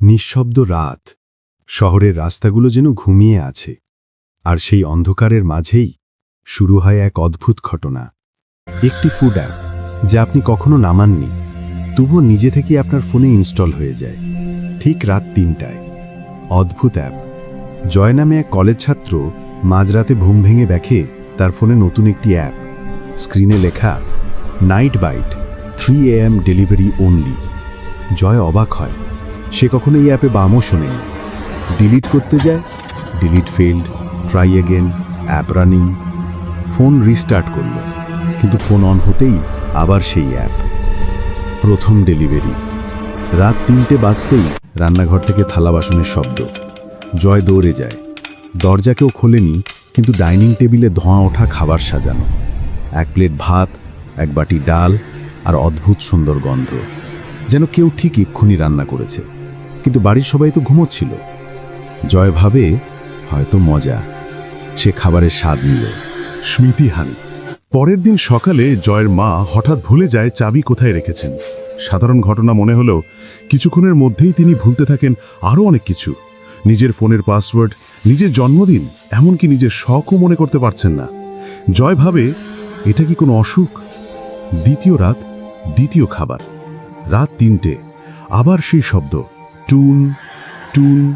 নিঃশব্দ রাত। শহরের রাস্তাগুলো যেন ঘুমিয়ে আছে। আর সেই অন্ধকারের মাঝেই শুরু হয় এক অদ্ভুত ঘটনা। একটি ফুড অ্যাপ যা আপনি কখনো নামাননি, তবুও নিজে থেকেই আপনার ফোনে ইনস্টল হয়ে যায়। ঠিক রাত তিনটায়। অদ্ভুত অ্যাপ জয় নামে এক কলেজ ছাত্র মাঝরাতে ঘুম ভেঙে দেখে তার ফোনে নতুন একটি অ্যাপ স্ক্রিনে লেখা night bite three A M delivery only Joy অবাক হয়। সে কখনো এই অ্যাপে বামও শোনেনি ডিলিট করতে যায়, delete failed try again app running phone restart করল, কিন্তু ফোন অন হতেই আবার সেই অ্যাপ। প্রথম ডেলিভারি। রাত তিনটে বাজতেই রান্নাঘর থেকে থালা বাসনের শব্দ। জয় দৌড়ে যায়। দরজা কেউ খোলেনি, কিন্তু ডাইনিং টেবিলে ধোঁয়া ওঠা খাবার সাজানো। এক প্লেট ভাত, এক বাটি ডাল আর অদ্ভুত সুন্দর গন্ধ। যেন কেউ ঠিক এক্ষুনি রান্না করেছে। কিন্তু বাড়ির সবাই তো ঘুমোচ্ছিল। জয় ভাবে, হয়তো মজা। সে খাবারের স্বাদ নিল। স্মৃতিহান পরের দিন সকালে জয়ের মা হঠাৎ ভুলে যায় চাবি কোথায় রেখেছেন। সাধারণ ঘটনা মনে হলেও কিছুক্ষণের মধ্যেই তিনি ভুলতে থাকেন আরও অনেক কিছু। নিজের ফোনের পাসওয়ার্ড, নিজের জন্মদিন, এমনকি নিজের শখও মনে করতে পারছেন না। জয় ভাবে, এটা কি কোনো অসুখ? দ্বিতীয় রাত, দ্বিতীয় খাবার। রাত তিনটে। আবার সেই শব্দ। টুন টুন।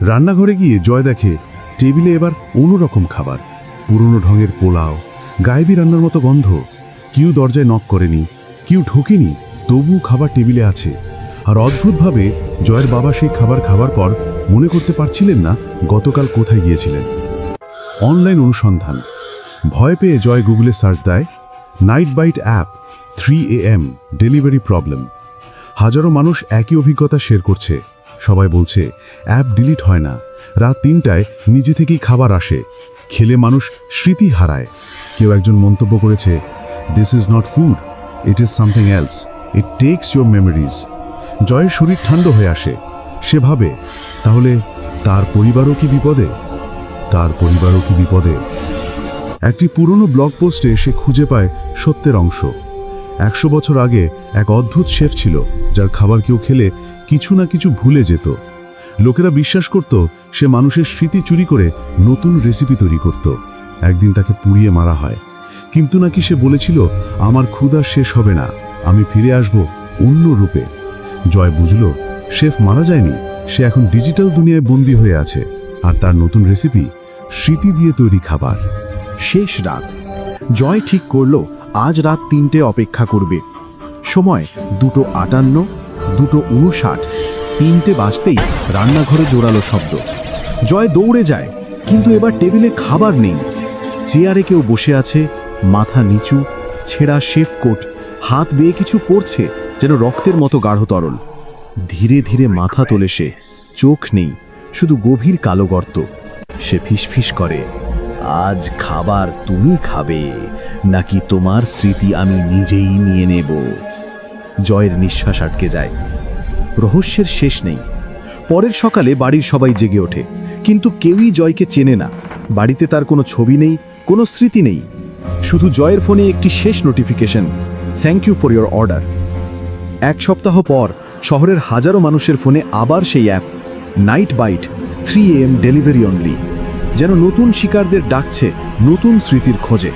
রান্নাঘরে গিয়ে জয় দেখে টেবিলে এবার অন্যরকম খাবার। পুরনো ঢঙের পোলাও, গায়েবি রান্নার মতো গন্ধ। কেউ দরজায় নক করেনি, কেউ ঢোকেনি তবু খাবার টেবিলে আছে। আর অদ্ভুতভাবে জয়ের বাবা সেই খাবার খাবার পর মনে করতে পারছিলেন না গতকাল কোথায় গিয়েছিলেন। অনলাইন অনুসন্ধান। ভয় পেয়ে জয় গুগলে সার্চ দেয়, night bite app, three A M, delivery problem. হাজারো মানুষ একই অভিজ্ঞতা শেয়ার করছে। সবাই বলছে অ্যাপ ডিলিট হয় না। রাত তিনটায় নিজে থেকেই খাবার আসে। খেলে মানুষ স্মৃতি হারায়। কেউ একজন মন্তব্য করেছে this is not food it is something else it takes your memories জয়ের শরীর ঠান্ডা হয়ে আসে। সে ভাবে, তাহলে তার পরিবারও কি বিপদে? তার পরিবারও কি বিপদে? একটি পুরনো ব্লগ পোস্টে সে খুঁজে পায় সত্যের অংশ। একশো বছর আগে এক অদ্ভুত শেফ ছিল, যার খাবার কেউ খেলে কিছু না কিছু ভুলে যেত। লোকেরা বিশ্বাস করত, সে মানুষের স্মৃতি চুরি করে নতুন রেসিপি তৈরি করত। একদিন তাকে পুড়িয়ে মারা হয়। কিন্তু নাকি সে বলেছিল, আমার ক্ষুধা শেষ হবে না, আমি ফিরে আসব অন্য রূপে। জয় বুঝল, শেফ মারা যায়নি, সে এখন ডিজিটাল দুনিয়ায় বন্দী হয়ে আছে, আর তার নতুন রেসিপি স্মৃতি দিয়ে তৈরি খাবার। শেষ রাত। জয় ঠিক করল আজ রাত তিনটে অপেক্ষা করবে। সময় দুটো আটান্ন, দুটো উনষাট, তিনটে বাজতেই রান্নাঘরে জোরালো শব্দ। জয় দৌড়ে যায়, কিন্তু এবার টেবিলে খাবার নেই। চেয়ারে কেউ বসে আছে, মাথা নিচু, ছেঁড়া শেফ কোট, হাত বেয়ে কিছু পড়ছে যেন রক্তের মতো গাঢ় তরল ধীরে ধীরে মাথা তোলে সে, চোখ নেই, শুধু গভীর কালো গর্ত। সে ফিসফিস করে। আজ খাবার তুমি খাবে, নাকি তোমার স্মৃতি আমি নিজেই নিয়ে নেব? জয়ের নিঃশ্বাস আটকে যায়। রহস্যের শেষ নেই। পরের সকালে বাড়ির সবাই জেগে ওঠে, কিন্তু কেউই জয়কে চেনে না। বাড়িতে তার কোনো ছবি নেই, কোনো স্মৃতি নেই। শুধু জয়ের ফোনে একটি শেষ notification thank you for your order এক সপ্তাহ পর, শহরের হাজারো মানুষের ফোনে আবার সেই app Night Bite three M delivery only যেন নতুন শিকারদের ডাকছে নতুন স্মৃতির খোঁজে।